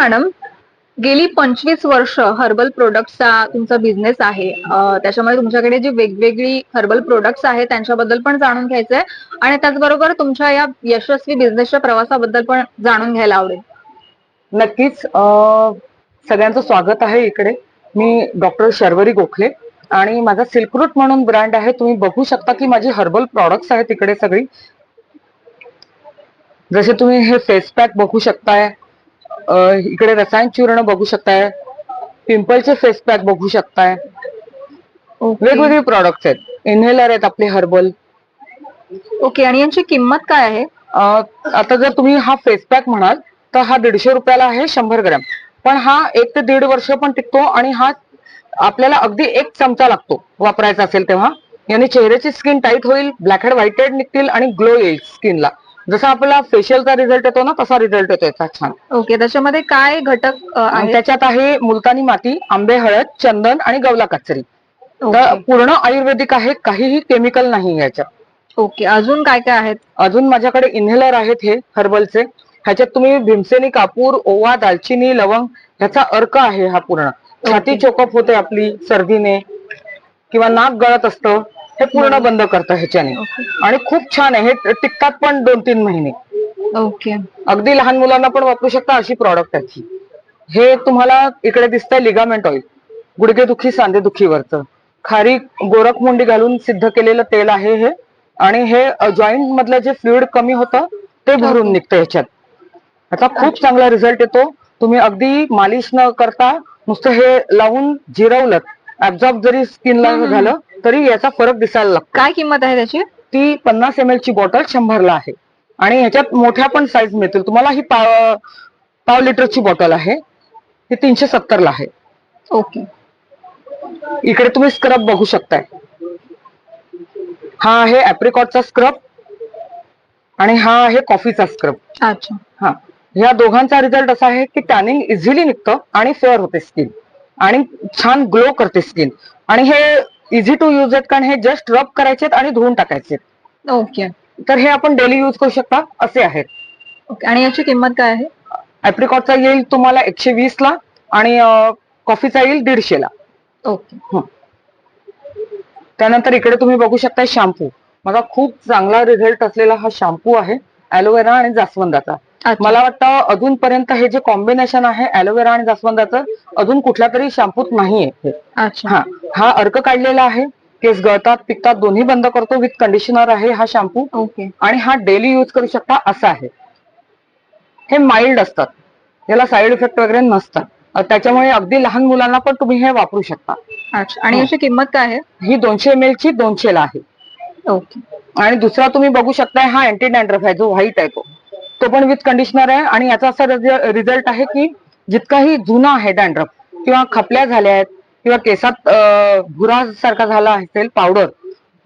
Madam गेली पंचवीस वर्ष हर्बल प्रोडक्टचा तुमचा बिझनेस आहे. त्याच्यामुळे तुमच्याकडे जी वेगवेगळी हर्बल प्रोडक्ट्स आहेत त्यांच्याबद्दल पण जाणून घ्यायचंय आणि त्याचबरोबर तुमच्या या यशस्वी बिझनेसच्या प्रवासाबद्दल पण जाणून घ्यायला आवडेल. नक्कीच. सगळ्यांचं स्वागत आहे इकडे. मी डॉक्टर शर्वरी गोखले आणि माझा सिल्क रूट म्हणून ब्रँड आहे. तुम्ही बघू शकता की माझी हर्बल प्रॉडक्ट्स आहेत इकडे सगळी. जसे तुम्ही हे फेस पॅक बघू शकताय इकडे रसायन चूर्ण बघू शकताय. पिंपलचे फेस पॅक बघू शकताय. वेगवेगळे प्रॉडक्ट्स आहेत. इन्हेलर आहेत आपले हर्बल ओके आणि यांची किंमत काय आहे? अं, आता जर तुम्ही हा फेस पॅक म्हणाल तर हा दीडशे रुपयाला आहे शंभर ग्रॅम. पण हा एक ते दीड वर्ष पण टिकतो आणि हा आपल्याला अगदी एक चमचा लागतो वापरायचा असेल तेव्हा. याने चेहऱ्याची स्किन टाईट होईल ब्लॅक हेड व्हाईट हेड निघतील आणि ग्लो येईल स्किनला जसा आपला फेशियलचा रिझल्ट येतो ना तसा रिझल्ट येतो याचा छान. ओके. त्याच्यामध्ये काय घटक अं, आणि आहेत त्याच्यात आहे मुलतानी माती आंबे हळद चंदन आणि गवला कचरी. तर ओके. पूर्ण आयुर्वेदिक आहे काहीही केमिकल नाही याच्यात. ओके. अजून काय काय आहेत? अजून माझ्याकडे इन्हेलर आहेत हे हर्बलचे. ह्याच्यात तुम्ही भीमसेनी कापूर ओवा दालचिनी लवंग ह्याचा अर्क आहे हा पूर्ण. छाती चोकअप होते आपली सर्दीने. किंवा नाक गळत असतं. हे पूर्ण बंद करतं ह्याच्याने. आणि खूप छान आहे. हे टिकतात पण दोन तीन महिने. ओके. अगदी लहान मुलांना पण वापरू शकता अशी प्रॉडक्ट आहे ही. हे तुम्हाला इकडे दिसतंय लिगामेंट ऑइल गुडघेदुखी सांधेदुखीवरचं. खारी गोरखमुंडी घालून सिद्ध केलेलं तेल आहे हे. आणि हे जॉईंट मधलं जे फ्लुइड कमी होतं ते भरून निघतं ह्याच्यात. आता खूप चांगला रिझल्ट येतो. तुम्ही अगदी मालिश न करता नुसतं हे लावून जिरवलं ऍब्झॉर्ब जरी स्किनला झालं तरी याचा फरक दिसायला लागतो. काय किंमत आहे त्याची? ती पन्नास एम एल ची बॉटल शंभरला आहे. आणि ह्याच्यात मोठ्या पण साईज मिळतील. तुम्हाला ही पाव पाव लिटरची बॉटल आहे. ती तीनशे सत्तरला आहे. ओके. इकडे तुम्ही स्क्रब बघू शकताय. हा आहे ऍप्रिकॉटचा स्क्रब आणि हा आहे कॉफीचा स्क्रब अच्छा. हा. या दोघांचा रिझल्ट असा आहे की टॅनिंग इझिली निघतं आणि फेअर होते स्किन आणि छान ग्लो करते स्किन आणि हे इझी टू यूज आहेत कारण हे जस्ट रब करायचे आणि धुवून टाकायचे ओके तर हे आपण डेली यूज करू शकता असे आहेत. ओके आणि याची किंमत काय आहे? ऍप्रिकॉटचा येईल तुम्हाला एकशे वीस ला आणि कॉफीचा येईल दीडशे ला. ओके त्यानंतर इकडे तुम्ही बघू शकता शॅम्पू माझा खूप चांगला रिझल्ट असलेला हा शॅम्पू आहे ॲलोवेरा आणि जास्वंदाचा. मला वाटतं अजूनपर्यंत हे जे कॉम्बिनेशन आहे ॲलोवेरा आणि जास्वंदाचं अजून कुठल्या तरी शॅम्पूत नाहीये हे. हा. हा अर्क काढलेला आहे. केस गळतात पिकतात दोन्ही बंद करतो विथ कंडिशनर आहे हा शॅम्पू ओके. आणि हा डेली यूज करू शकता असा आहे. हे माइल्ड असतात. याला साईड इफेक्ट वगैरे नसतात. त्याच्यामुळे अगदी लहान मुलांना पण तुम्ही हे वापरू शकता. आणि याची किंमत काय आहे? ही दोनशे एम एल ची दोनशे ला आहे. ओके. आणि दुसरा तुम्ही बघू शकताय हा अँटी डॅन्ड्रफ आहे जो व्हाईट आहे तो. तो पण विथ कंडिशनर आहे आणि याचा असा रिझल्ट आहे की जितकाही जुना आहे डॅन्ड्रफ किंवा खपल्या झाल्या आहेत किंवा केसात भुरा सारखा झाला असेल पावडर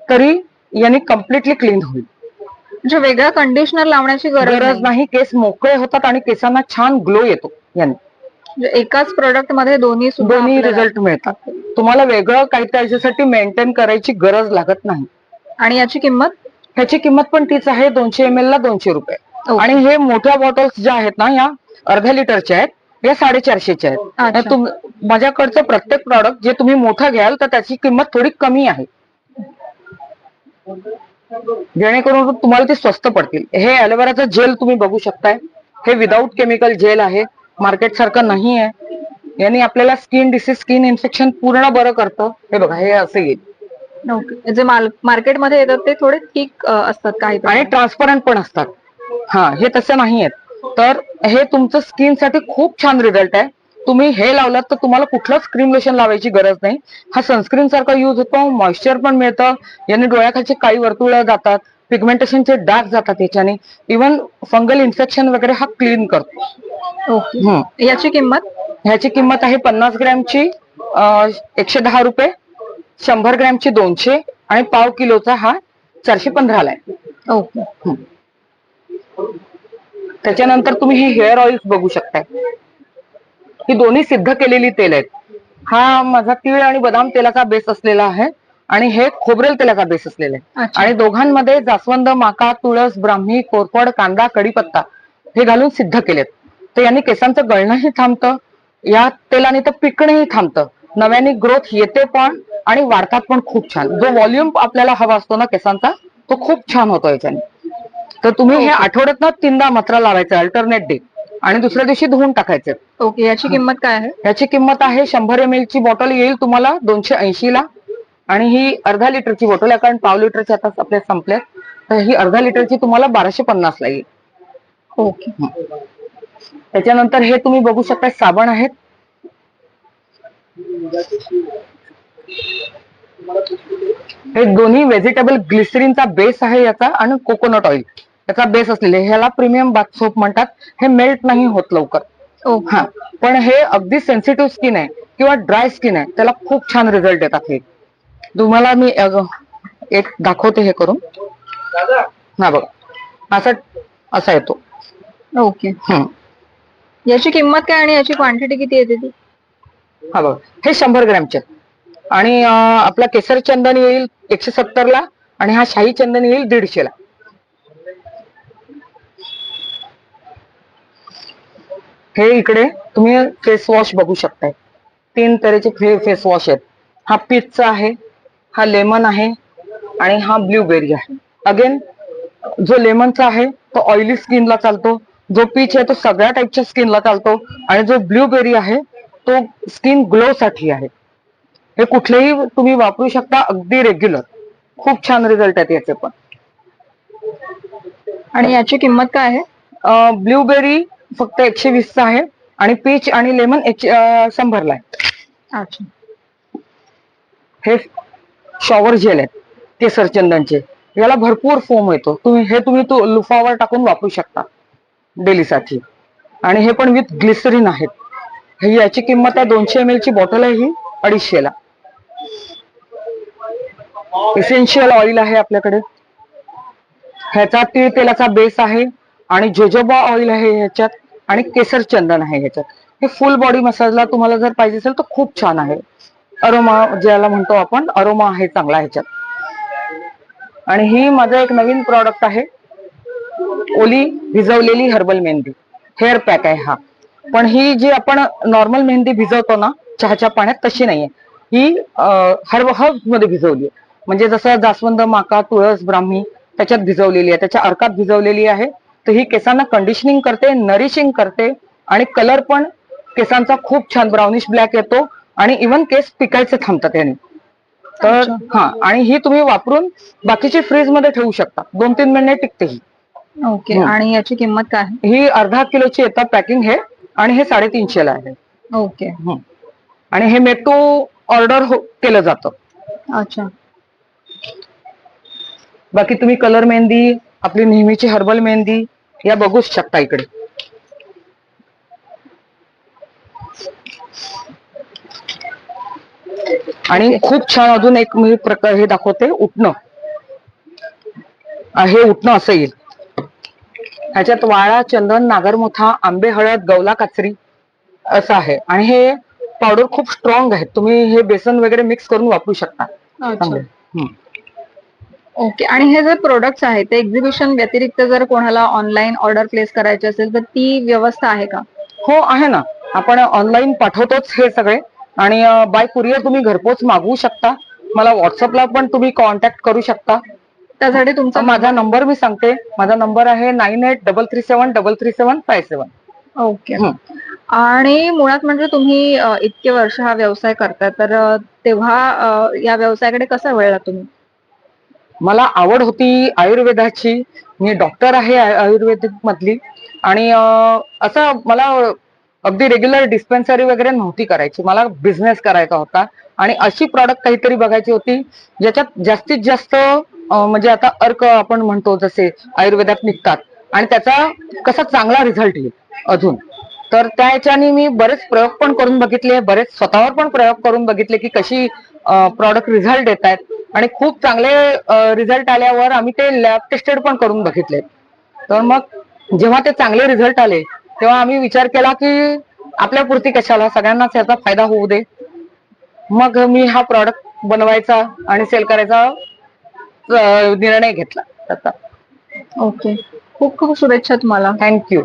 तरी यांनी कम्प्लिटली क्लीन होईल. म्हणजे वेगळा कंडिशनर लावण्याची गरज नाही. केस मोकळे होतात आणि केसांना छान ग्लो येतो यांनी. म्हणजे एकाच प्रोडक्टमध्ये दोन्ही दोन्ही रिझल्ट मिळतात. तुम्हाला वेगळं काही त्याच्यासाठी मेंटेन करायची गरज लागत नाही. आणि याची किंमत? ह्याची किंमत पण तीच आहे दोनशे एम एल ला दोनशे रुपये. आणि हे मोठ्या बॉटल्स ज्या आहेत ना या अर्ध्या लिटरच्या आहेत या साडेचारशेच्या आहेत. माझ्याकडचं प्रत्येक प्रॉडक्ट जे तुम्ही मोठं घ्याल तर त्याची किंमत थोडी कमी आहे. जेणेकरून तुम्हाला ते स्वस्त पडतील. हे ॲलोवेराचं जेल तुम्ही बघू शकताय. हे विदाऊट केमिकल जेल आहे. मार्केट सारखं नाही आहे. यांनी आपल्याला स्किन डिसीज स्किन इन्फेक्शन पूर्ण बरं करतं. हे बघा हे असं येईल. ओके जे माल मार्केटमध्ये येतात ते थोडे ठीक असतात काही आणि. ट्रान्सपरंट पण असतात. हा हे तसे नाही आहेत तर हे तुमचं स्किनसाठी खूप छान रिझल्ट आहे. तुम्ही हे लावलात तर तुम्हाला कुठलंच क्रीम लोशन लावायची गरज नाही. हा सनस्क्रीन सारखा युज होतो मॉइश्चर पण मिळतं. याने डोळ्याखालचे काही वर्तुळ जातात पिगमेंटेशनचे डाग जातात याच्याने. इवन फंगल इन्फेक्शन वगैरे हा क्लीन करतो. ओके. हम्म. याची किंमत? ह्याची किंमत आहे पन्नास ग्रॅमची एकशे दहा रुपये शंभर ग्रॅमची दोनशे आणि पाव किलोचा हा चारशे पंधराला आहे. ओके. त्याच्यानंतर तुम्ही ही हेअर ऑइल्स बघू शकताय. ही दोन्ही सिद्ध केलेली तेल आहेत. हा माझा तीळ आणि बदाम तेलाचा बेस असलेला आहे आणि हे खोबरेल तेलाचा बेस असलेला आहे. आणि दोघांमध्ये जास्वंद माका तुळस ब्राह्मी कोरफड कांदा कढीपत्ता हे घालून सिद्ध केलेत. तर यांनी केसांचं गळणंही थांबतं या तेलाने तर पिकणंही थांबतं. नव्याने ग्रोथ येते पण आणि वाढतात पण खूप छान. जो व्हॉल्यूम आपल्याला हवा असतो ना केसांचा तो खूप छान होतो याच्याने. तर तुम्ही हे आठवड्यात तीनदा मात्र लावायचं अल्टरनेट डे आणि दुसऱ्या दिवशी धुवून टाकायचे. ओके याची किंमत काय आहे? याची किंमत आहे शंभर एम ची बॉटल येईल तुम्हाला दोनशे ऐंशी ला. आणि ही अर्धा लिटरची बॉटल आहे कारण पाव लिटरची आता आपल्या संपल्या तर ही अर्धा लिटरची तुम्हाला बाराशे पन्नास ला येईल. ओके. त्याच्यानंतर हे तुम्ही बघू शकता साबण आहेत. हे दोन्ही व्हेजिटेबल ग्लिसरीनचा बेस आहे याचा आणि कोकोनट ऑइल याचा बेस असलेले. ह्याला प्रीमियम बाथ सोप म्हणतात. हे मेल्ट नाही होत लवकर. हा. पण हे अगदी सेन्सिटिव्ह स्किन आहे किंवा ड्राय स्किन आहे त्याला खूप छान रिझल्ट येतात हे. तुम्हाला मी एक दाखवते हे करून. हा बघा. असा असा येतो. ओके हम्म याची किंमत काय आणि याची क्वांटिटी किती येते ती? हा बघा. हे शंभर ग्रॅमचे. आणि आपला केसर चंदन येईल एकशे सत्तर ला आणि हा शाही चंदन येईल दीडशे ला हे इकडे तुम्ही फेस वॉश बघू शकताय. तीन तऱ्हेचे फे फेस वॉश आहेत. हा पीचचा आहे हा लेमन आहे आणि हा ब्ल्यूबेरी आहे. अगेन जो लेमनचा आहे तो ऑइली स्किनला चालतो. जो पीच आहे तो सगळ्या टाईपच्या स्किनला चालतो. आणि जो ब्ल्यूबेरी आहे तो स्किन ग्लो साठी आहे. हे कुठलेही तुम्ही वापरू शकता अगदी रेग्युलर खूप छान रिझल्ट आहेत याचे पण. आणि याची किंमत काय आहे? ब्ल्यूबेरी फक्त एकशे वीसचा आहे आणि पीच आणि लेमन शंभरला आहे. अच्छा. हे शॉवर जेल आहेत केसर चंदनचे याला भरपूर फोम येतो. तुम्ही हे तुम्ही तो लुफावर टाकून वापरू शकता डेलीसाठी. आणि हे पण विथ ग्लिसरीन आहेत. ही याची किंमत आहे दोनशे एम ची बॉटल आहे ही अडीचशेला इसेन्शियल ऑइल आहे आपल्याकडे. ह्याचा तीळ तेलाचा बेस आहे आणि जोजोबा ऑइल आहे ह्याच्यात. आणि केसर चंदन आहे ह्याच्यात. हे फुल बॉडी मसाजला तुम्हाला जर पाहिजे असेल तर खूप छान आहे. अरोमा ज्याला म्हणतो आपण अरोमा आहे चांगला ह्याच्यात. आणि ही माझं एक नवीन प्रॉडक्ट आहे. ओली भिजवलेली हर्बल मेहंदी. हेअर पॅक आहे हा. पण ही जी आपण नॉर्मल मेहंदी भिजवतो ना चहाच्या पाण्यात तशी नाहीये. ही हर्ब हर्बमध्ये भिजवली आहे. म्हणजे जसं जास्वंद माका तुळस ब्राह्मी त्याच्यात भिजवलेली आहे. त्याच्या अर्कात भिजवलेली आहे. तर ही केसांना कंडिशनिंग करते नरिशिंग करते आणि कलर पण केसांचा खूप छान ब्राउनिश ब्लॅक येतो आणि इवन केस पिकायचे थांबतात याने. तर हा आणि ही तुम्ही वापरून बाकीची फ्रीजमध्ये ठेवू शकता. दोन तीन महिने टिकते ही. ओके. आणि याची किंमत काय? ही अर्धा किलोची येतात पॅकिंग हे आणि हे साडेतीनशे ला आहे. ओके. आणि हे मेट्रो ऑर्डर हो, केलं जातं. अच्छा. बाकी तुम्ही कलर मेहंदी आपली नेहमीची हर्बल मेहंदी या बघूच शकता इकडे. आणि खूप छान अजून एक मी प्रकार हे दाखवते उठणं हे उठणं असं येईल. ह्याच्यात वाळा चंदन नागरमोथा आंबे हळद गवला काचरी असं आहे. आणि हे पावडर खूप स्ट्रॉंग आहे तुम्ही हे बेसन वगैरे मिक्स करून वापरू शकता. अच्छा. चांगले हम्म. ओके आणि हे जे प्रोडक्ट्स आहेत ते एक्झिबिशन व्यतिरिक्त जर कोणाला ऑनलाईन ऑर्डर प्लेस करायची असेल तर ती व्यवस्था आहे का? हो आहे ना. आपण ऑनलाईन पाठवतोच हे सगळे. आणि बाय कुरिअर तुम्ही घरपोच मागवू शकता. मला व्हॉट्सअपला पण तुम्ही कॉन्टॅक्ट करू शकता. त्यासाठी तुमचा माझा नंबर मी सांगते. माझा नंबर आहे nine eight double three seven double three seven five seven okay आणि मुळात म्हणजे तुम्ही इतके वर्ष हा व्यवसाय करता तर तेव्हा या व्यवसायाकडे कसा वळला तुम्ही? मला आवड होती आयुर्वेदाची. मी डॉक्टर आहे आयुर्वेदिक मधली. आणि असं मला अगदी रेग्युलर डिस्पेन्सरी वगैरे नव्हती करायची. मला बिझनेस करायचा होता. आणि अशी प्रॉडक्ट काहीतरी बघायची होती ज्याच्यात जास्तीत जास्त म्हणजे आता अर्क आपण म्हणतो जसे आयुर्वेदात निघतात. आणि त्याचा कसा चांगला रिझल्ट येईल अजून. तर त्या ह्याच्याने मी बरेच प्रयोग पण करून बघितले बरेच स्वतःवर पण प्रयोग करून बघितले की कशी प्रॉडक्ट रिझल्ट येत आहेत आणि खूप चांगले रिझल्ट आल्यावर आम्ही ते लॅब टेस्टेड पण करून बघितले. तर मग जेव्हा ते चांगले रिझल्ट आले तेव्हा आम्ही विचार केला की आपल्या पुरती कशाला? सगळ्यांनाच याचा फायदा होऊ दे. मग मी हा प्रॉडक्ट बनवायचा आणि सेल करायचा निर्णय घेतला. त्याचा ओके खूप खूप शुभेच्छा तुम्हाला. थँक्यू